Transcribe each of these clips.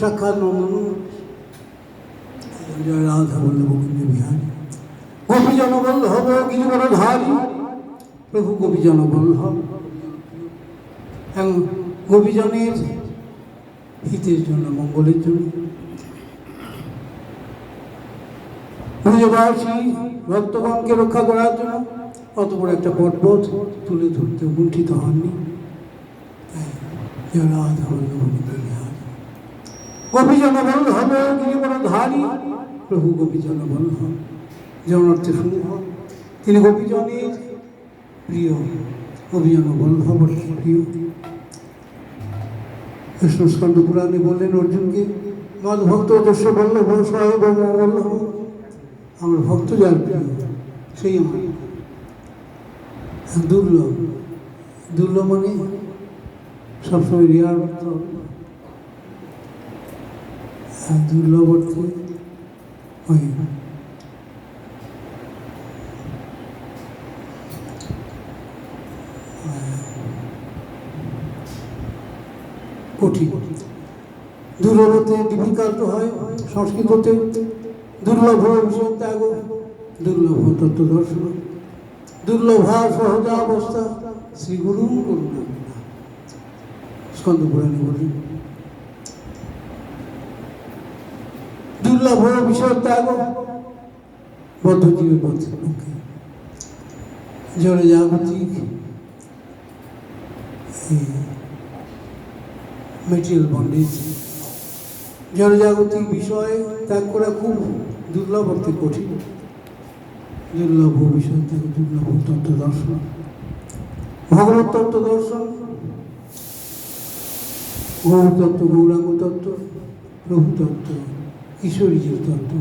সাক্ষাৎ রাধা বল্লভ কুঞ্জ বিহারী। গোপী প্রভু গোপী এবং গোপীজনের হিতের জন্য, মঙ্গলের জন্য। ব্রজবাসী ভক্তগণকে রক্ষা করার জন্য অত বড় একটা পর্বত তুলে ধরতে কুণ্ঠিত হননি। রাধা বিহারী গোপীজন বল্লভ গিরিবর ধারী প্রভু গোপীজন বল্লভ জনর্থে সমূহ তিনি গোপীজনের প্রিয় গোপীজন বল্লভ প্রিয়। কৃষ্ণ স্কন্দ পুরাণে বললেন অর্জুনকে মদ ভক্ত যশ বল্লভ সাহেব বল্লভ। আমার ভক্ত যার প্রিয়, সেই আমার। দুর্লভ দুর্লভ মানে সবসময় রিয়ার করতে না। আর দুর্লভ অর্থে ওই কঠিন। দুর্লভতে ডিফিকাল্ট হয়, সংস্কৃততে দুর্লভ বিষয় ত্যাগ দুর্লভ তত্ত্ব দর্শন দুর্লভা সহজা অবস্থা শ্রী গুরু করুণা স্কন্দ পুরাণে বলি ত্যাগ বদ্ধ জীবের পথে জড়ে জাগতিক মেটেরিয়াল বন্ডেজ জড়জাগতিক বিষয় ত্যাগ করা খুব দুর্লভ অর্থে কঠিন। দুর্লভ বিষয় থেকে দুর্লভ তত্ত্ব দর্শন। ভগবত তত্ত্ব দর্শন গৌর তত্ত্ব গৌরাঙ্গ তত্ত্ব, প্রভু তত্ত্ব। ঈশ্বরীজির তত্ত্ব।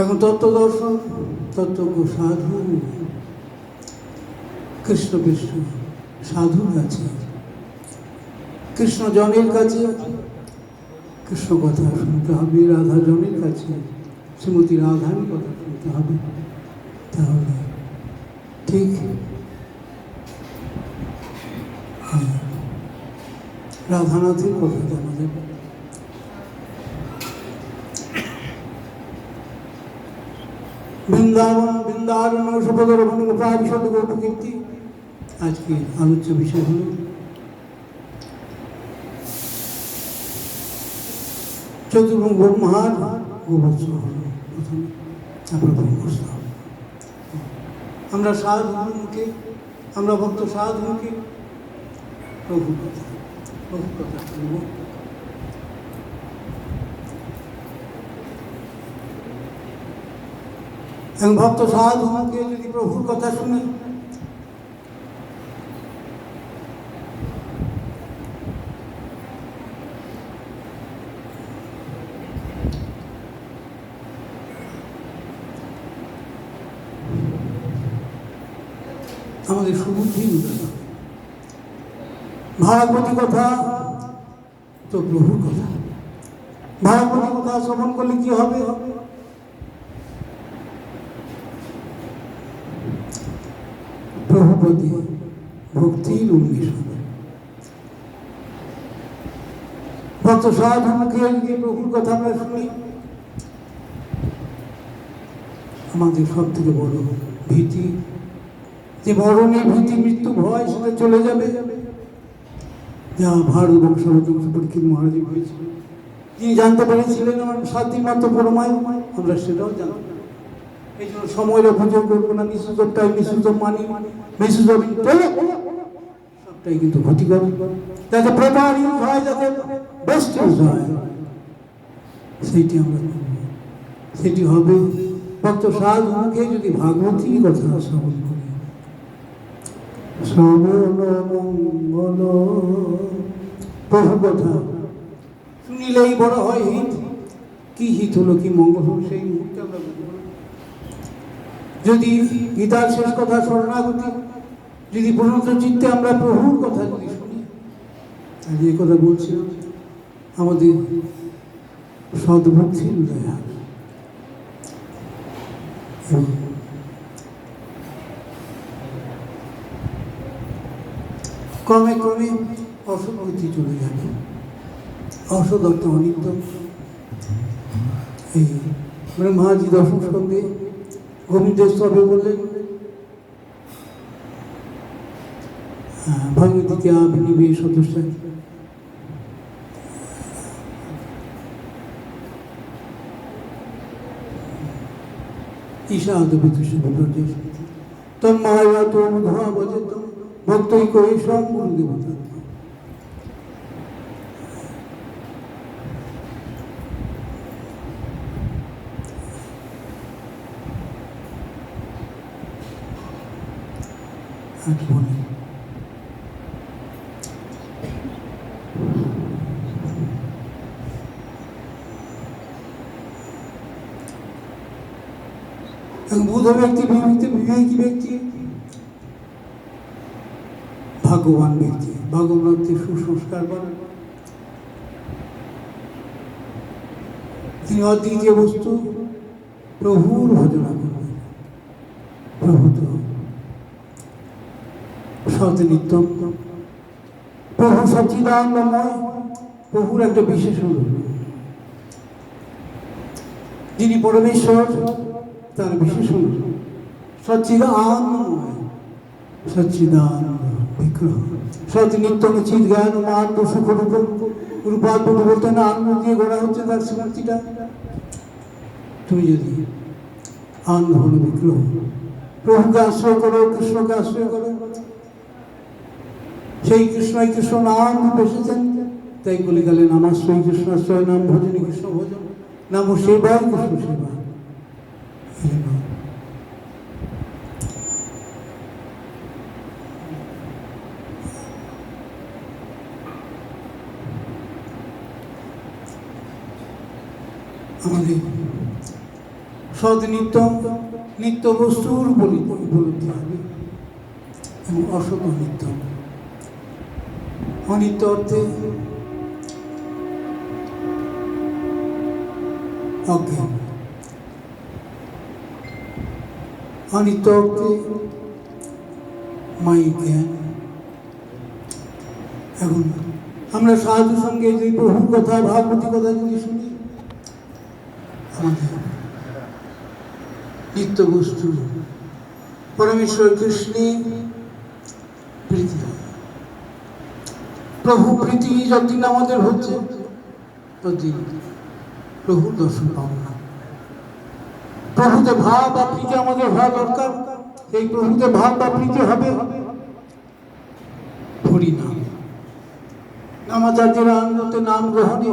এখন তত্ত্ব দর্শন তত্ত্ব সাধু। কৃষ্ণ কৃষ্ণ সাধুর কাছে কৃষ্ণ জনের কাছে কৃষ্ণ কথা শুনতে হবে রাধা জনের কাছে শ্রীমতী রাধার কথা শুনতে হবে। তাহলে ঠিক হ্যাঁ, রাধানাথের কথা জানা যাবে বৃন্দাবন বৃন্দারণ সুপদর প্রাবিশদ গোপকীর্তি আজকে আলোচ্য বিষয় হলো চতুর্মুখ ব্রহ্মার গোবৎস হল প্রথমে তারপর ব্রহ্মস্থ আমরা সাধুমুখে আমরা ভক্ত সাধুমুখে প্রভু কথা প্রভু কথা এবং ভক্ত সাধুমুখে যদি প্রভুর কথা শুনে, আমাদের সুবুদ্ধি হবে। ভাগবতী কথা তো প্রভুর কথা ভাগবতী কথা শ্রবণ করলে কি হবে হবে। ভক্ত মুখে যদি প্রভুর কথা আমরা শুনি। আমাদের সব থেকে বড় ভীতি, যে মরণের ভীতি, মৃত্যু ভয় সেটা চলে যাবে। যা ভারত বংশগত পরীক্ষিত মহারাজ হয়েছিল তিনি জানতে পেরেছিলেন আমার সাত দিন মাত্র পরমায়, আমরা সেটাও জানতাম এই জন্য সময়ের করব না মিসুজ অফ মানি মিসুজ সবটাই কিন্তু ক্ষতিকর যাতে ইউজ হয়, যাতে বেস্ট ইউজ হয়, সেইটি আমরা। সেটি হবে ভক্ত সাধু মুখে যদি ভাগবতী কথা শ্রবণ করি শ্রবণ প্রভু কথা শুনিলেই বড় হয় হিত কি হিত হলো, কি মঙ্গল হলো, সেই মুহূর্তে আমরা। যদি গীতার শেষ কথা শরণাগতি যদি প্রণত চিত্তে আমরা প্রভুর কথা যদি শুনি, তাহলে এই কথা বলছিলাম আমাদের উদয় হবে ক্রমে ক্রমে অসঙ্গতি চলে যাবে। অসদত্ত অনিত্য। এই ব্রহ্মাজি দর্শন স্কন্ধে গোবিন্দ স্তবে বললেন ভগবতীকে বিনিবে সদস্য। ঈশাদ বিদুষ বিপর্যয় তন্মায়া তোম ধোয়া বজেত, ভক্তই করে সব আজ বলি এক বুধ ব্যক্তি বিবেক বিবেকী ব্যক্তি? ভাগ্যবান ব্যক্তি। ভগবানের সুসংস্কার করেন তিনি অদ্বিতীয় বস্তু, প্রভুর ভজনা করবেন প্রভু তো সত নিত্যম প্রভু সচিদানন্দময়। প্রভুর একটা বিশেষ যিনি পরমেশ্বর তার বিশেষ রূপ সচ্চিদানন্দময় সচ্চিদানন্দ বিগ্রহ। সত নিত্যম চিৎ জ্ঞান মান সুখ রূপ রূপাত বলতে না আনন্দ দিয়ে গড়া হচ্ছে তার স্মৃতিটা তুমি যদি আনন্দ হলো বিগ্রহ, প্রভুকে আশ্রয় করো, কৃষ্ণকে আশ্রয় করো। সেই কৃষ্ণই কৃষ্ণ নাম রূপে এসেছেন। তাই বলে গেলেন আমার শ্রী কৃষ্ণ আশ্রয়, নাম ভজনী কৃষ্ণ ভজন, নাম সেবায় কৃষ্ণ সেবা। জন্য আমাদের সদ নিত্য বস্তুর উপলব্ধি উপলব্ধি হবে এবং অসৎ অনিত্য অনিত্য অর্থে অজ্ঞান। অর্থে মাই জ্ঞান এখন আমরা সাধু সঙ্গে যদি প্রভুর কথা ভাগবতী কথা যদি শুনি আমাদের নিত্য বস্তু পরমেশ্বর কৃষ্ণে প্রীতি। প্রভু প্রীতি যতদিন আমাদের হচ্ছে ততদিন প্রভুর দর্শন পাব প্রভুতে ভাব বা প্রীতি আমাদের হওয়া দরকার। এই প্রভুতে ভাব বা প্রীতি হবে। হরি নাম নামাচার্যের আনন্দতে নাম গ্রহণে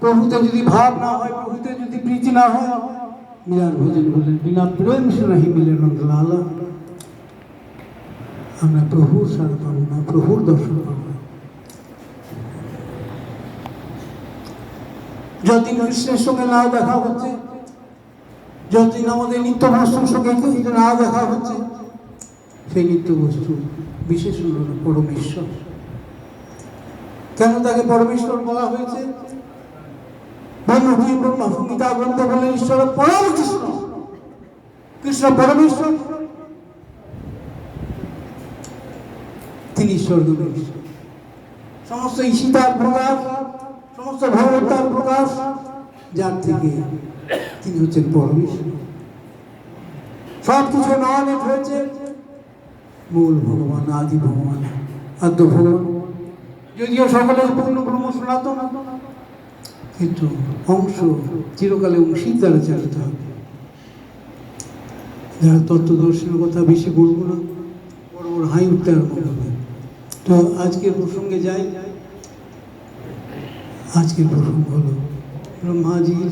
প্রভুতে যদি ভাব না হয়, প্রভুতে যদি প্রীতি না হয়, মিলার ভোজন বললেন, বিনা প্রেম সে নাহি মিলে নন্দলালা আমরা প্রভুর সারা পাবো না, প্রভুর দর্শন পাবো না। যতদিন কৃষ্ণের সঙ্গে না দেখা হচ্ছে যতদিন আমাদের নিত্য বস্তুর সঙ্গে না দেখা হচ্ছে। সেই নিত্য বস্তু বিশেষ পরমেশ্বর। কেন তাকে পরমেশ্বর বলা হয়েছে? গ্রন্থ বলেন ঈশ্বর পরম কৃষ্ণ। কৃষ্ণ পরমেশ্বর। তিনি ঈশ্বর সমস্ত ঈশিতার প্রকাশ, সমস্ত ভগবতার প্রকাশ, যার থেকে তিনি হচ্ছেন পরমেশ্বর সব কিছু হয়েছে। মূল ভগবান, আদি ভগবান, আদ্য ভগবান। যদিও সকলের পূর্ণ ব্রহ্ম সনাতন, কিন্তু অংশ চিরকালে অংশীর দ্বারা চালিত হবে। যারা তত্ত্বদর্শনের কথা বেশি বলব না, বড় বড় হাই উঠতে আরম্ভ তো আজকের প্রসঙ্গে যাই। আজকের প্রসঙ্গ হলো ব্রহ্মাজির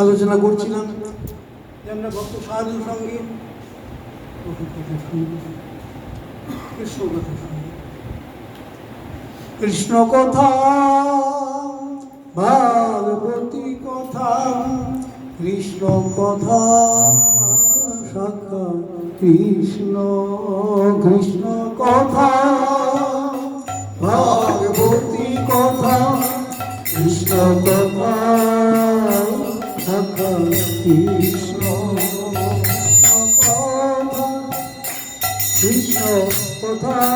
আলোচনা করছিলাম। যে আমরা ভক্ত সাধুর সঙ্গে কৃষ্ণ কথা ভাগবতী কথা, কৃষ্ণ কথা সাক্ষাৎ কৃষ্ণ কৃষ্ণ কথা ভাগবতী কথা, কৃষ্ণ কথা সাক্ষাৎ কৃষ্ণ। কথা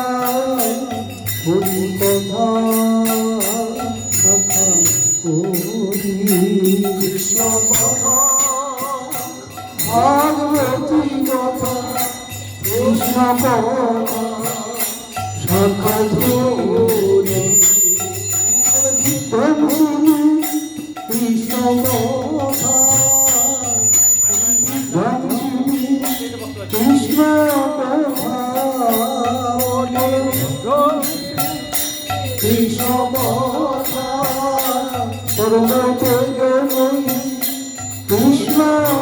হরি কথা কথা হরি কৃষ্ণ কথা ভাগবতী কথা কৃষ্ণ কথা সাক্ষাৎ হরি কৃষ্ণ কথা কৃষ্ণ কৃষ্ণ।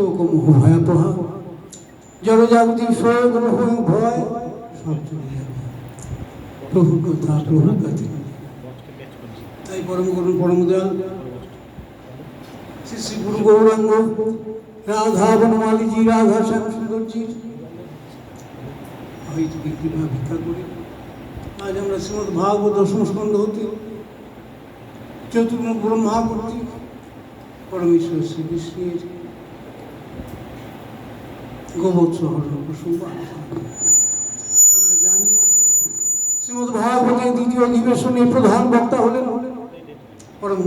শোক মোহ ভয়াবহ জড়জাগতি শোক মোহ ভয় সব চলে যাবে তাই পরম করুন পরম দয়াল শ্রী শ্রী গুরু গৌরাঙ্গ, রাধা বনমালীজি, রাধা শ্যাম সুন্দরজি হয়তো কৃপা ভিক্ষা করি। আজ আমরা শ্রীমদ ভাগবত দশম স্কন্ধ হতে চতুর্ম ব্রহ্মা কর্তৃক পরমেশ্বর শ্রীকৃষ্ণের প্রধান বক্তা হলেন প্রভু।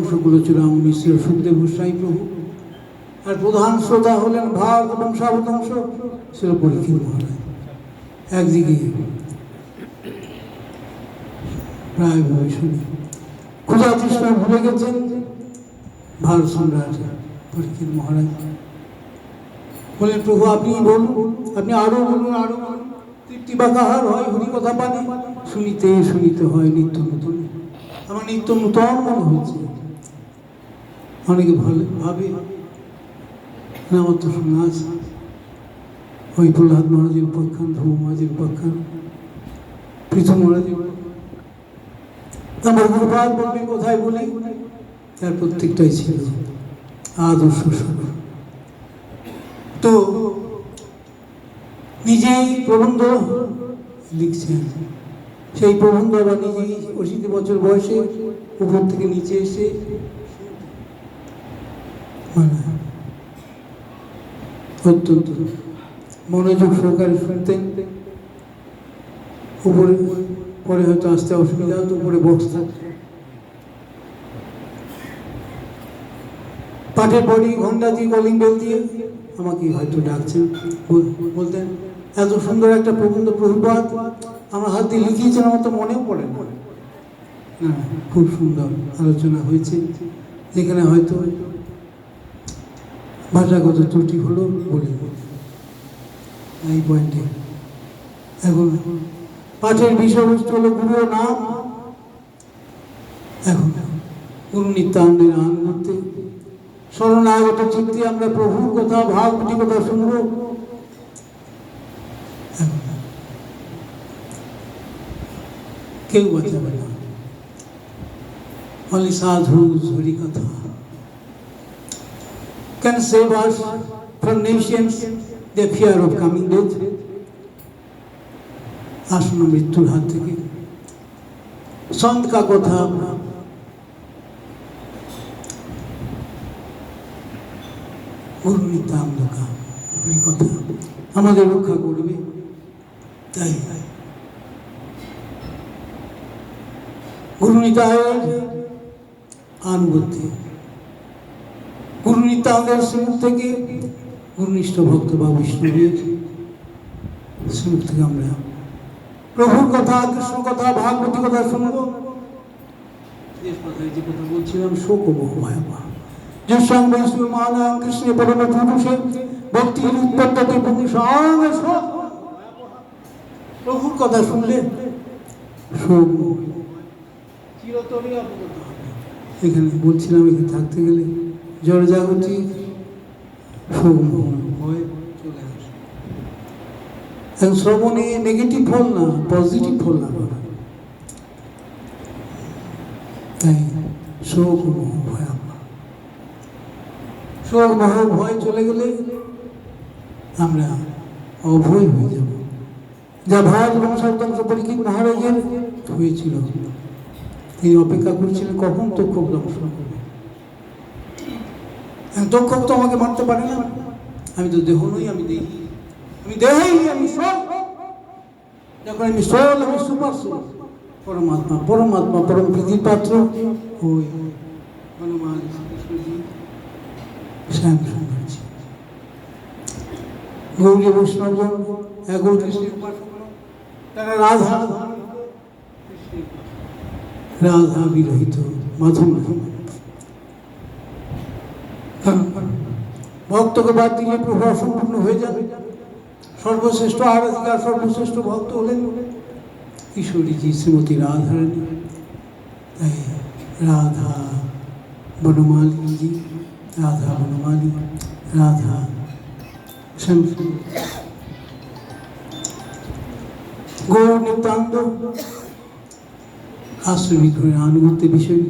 প্রধান শ্রোতা হলেন ভাগ বংশাবতংশ ছিল মহারাজ। একদিকে প্রায় শুনি ক্ষুধা তৃষ্ণা ভুলে গেছেন? ভারত সম্রাট পরীক্ষিত মহারাজ। বলেন, প্রভু, আপনি বলুন, আপনি আরও বলুন আরও বলুন। তৃপ্তি বা কাহার হয়, হরি কথা পানে। শুনিতে শুনিতে হয় নিত্য নতুন। আমার নিত্য নূতন মনে হচ্ছে। অনেকে ভালো, ভাবে। আমার তো শোনা আছে। ওই প্রহ্লাদ মহারাজের উপাখ্যান ধ্রুব মহারাজের উপাখ্যান পৃথু মহারাজের। আমার গুরুপাদ বলবে, কোথায় বলি। তার প্রত্যেকটাই ছিল আদর্শ স্বরূপ। তো নিজেই প্রবন্ধ লিখছেন। সেই প্রবন্ধ আবার নিজেই অশীতি বছর বয়সে উপর থেকে নিচে এসে মানে অত্যন্ত মনোযোগ সহকারে শুনতেন। উপরে পরে হয়তো আসতে অসুবিধা হতো, উপরে বক্স থাকতো। পাঠের বডি ঘণ্টা দিয়ে কলিং বেল দিয়ে আমাকে হয়তো ডাকছেন বল- বলতেন এত সুন্দর একটা প্রবন্ধ প্রভুপাত আমার হাত লিখিয়েছেন আমার তো মনেও পড়ে না। না, খুব সুন্দর আলোচনা হয়েছে। যেখানে হয়তো ভাষাগত ত্রুটি হলো বলে। এই পয়েন্টে। এখন পাঠের বিষয়বস্তু হলো গুরুর নাম। এখন গুরু নিত্যানন্দের নাম করতে শরণাগত চিত্তে আমরা প্রভুর কথা ভাগবতী কথা শুনব। এখন কেউ বাঁচাবে না। only sadhus হরি কথা। can save us from nations, the fear of coming death? আসন্ন মৃত্যুর হাত থেকে। সন্ত কা কথা গুরু নিত্যানন্দ কা কথা আমাদের রক্ষা করবে। তাই। গুরু নিতায়ের আনুগত্য। গুরু নিত্যানন্দের শ্রীমুখ থেকে গুরুনিষ্ঠ ভক্ত বা বিষ্ণুবীর শ্রীমুখ থেকে আমরা প্রভুর কথা কৃষ্ণ কথা ভাগবতী কথা শুনব। কথা বলছিলাম শোক বহু ভয়াবহ। যশাং বৈষ্ণব মহানাম কৃষ্ণ পরম পুরুষে ভক্তির উৎপত্তি পুরুষ প্রভুর কথা শুনলে। এখানে বলছিলাম এখানে থাকতে গেলে জড় জাগতি ভয় চলে আসে। এখন শ্রবণে নেগেটিভ ফল না পজিটিভ ফল না। তাই আমরা শোক মোহ ভয় চলে গেলে আমরা অভয় হয়ে যাব। যা ভারত সর্দাংশ পরীক্ষিত মহারাজের হয়েছিল। তিনি অপেক্ষা করছিলেন, কখন তক্ষক দংশন করবে তক্ষক তো আমাকে মারতে পারে না। আমি তো দেহ নই, আমি দেখি আমি দেহই, আমি সব যখন আমি সোল আমি সুপার পরমাত্মা পরমাত্মা, পরম প্রীতির পাত্র। ওই হনুমান শ্যাম সুন্দরজি গৌরী বৈষ্ণবজন উপাসকরা, তারা রাধা রাধা বিরহিত মাধব ভক্তকে বাদ দিলে প্রভু অসম্পূর্ণ হয়ে যাবে। সর্বশ্রেষ্ঠ আরাধিকা সর্বশ্রেষ্ঠ ভক্ত হলেন ঈশ্বরীজি শ্রীমতী রাধারানী। তাই রাধা বনমালীজি রাধা বনমালী রাধা শ্যামসুন্দর গৌর নিত্যান্ত আশ্রমিক আনুগত্য বিষয়।